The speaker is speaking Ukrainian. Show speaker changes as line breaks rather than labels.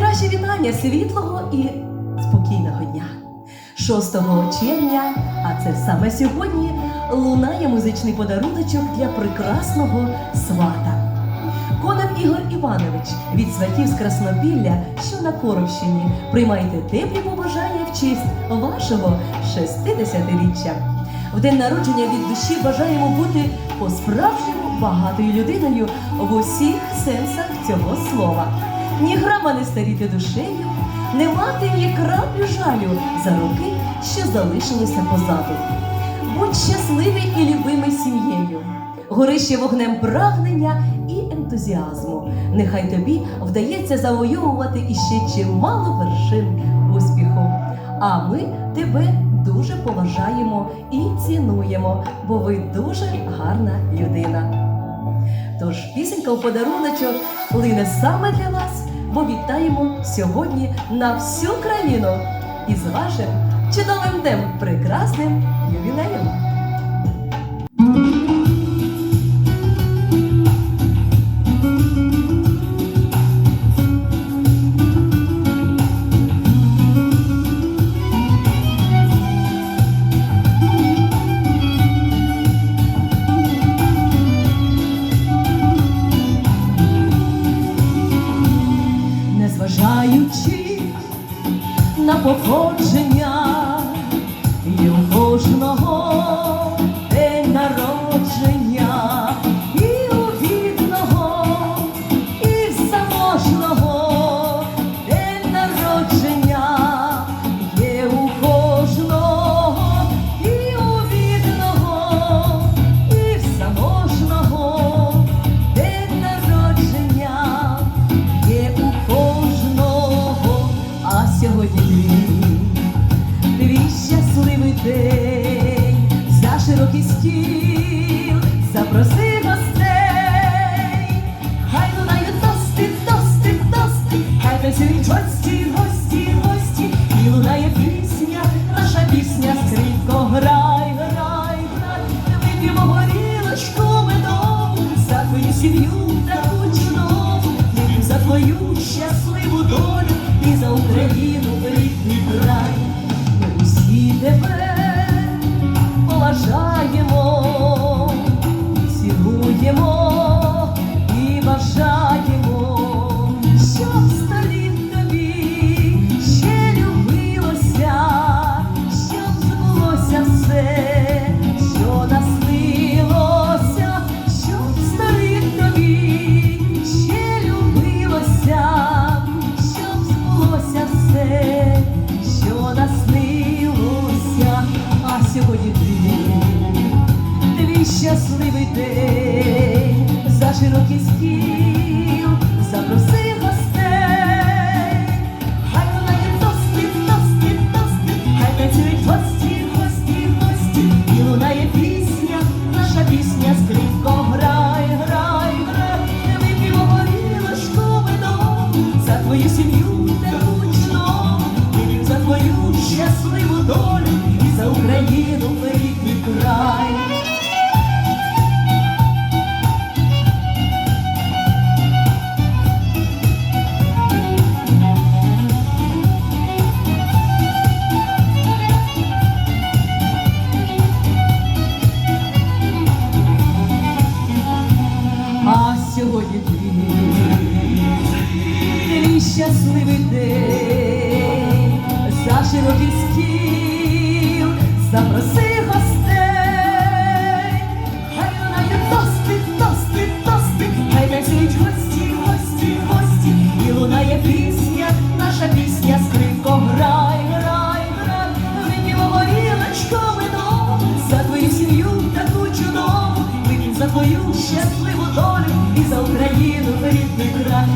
Найкраще вітання світлого і спокійного дня. 6 червня, а це саме сьогодні, лунає музичний подаруночок для прекрасного свата. Конан Ігор Іванович від сватів з Краснопілля, що на Коровщині, приймайте теплі побажання в честь вашого 60-річчя. В день народження від душі бажаємо бути по-справжньому багатою людиною в усіх сенсах цього слова. Ні грама не старіти душею, не мати ні краплю жалю за роки, що залишилися позаду. Будь щасливий і любимий сім'єю, гори ще вогнем прагнення і ентузіазму. Нехай тобі вдається завойовувати іще чимало вершин успіху. А ми тебе дуже поважаємо і цінуємо, бо ви дуже гарна людина. Тож пісенька у подаруночок лине саме для вас, бо вітаємо сьогодні на всю країну із вашим чудовим днем, прекрасним ювілеєм. Незважаючи на походження, і кожного сьогодні щасливий день, за широкий стіл, запроси гостей, хай лунають тости, тости, тости, хай танцюють гості, гості, гості, і лунає пісня, наша пісня, скрипко, грай, грай, грай, вип'ємо горілочку медову, за твою сім'ю чудову, вип'ємо за твою щасливу долю за Україну рідний край. Ми усі тебе поважаємо, щасливий день, за широкий стіл, запроси гостей, хай лунає тости, тости, тости, хай танцюють гості, гості, гості, і лунає пісня, наша пісня, скрипко, грай, грай, грай, вип'ємо горілочку твою сім'ю вип'ємо за твою щасливу долю і за Україну рідний край. Ти, твій щасливий день, за широкий стіл, запроси гостей, хай лунає тости, тости, тости, хай танцюють гості, гості, гості, і лунає пісня, наша пісня, скрипко, грай, грай, грай, вип'ємо горілочку медову, за твою сім'ю таку чудову, вип'ємо за твою щасливу долю рідний край,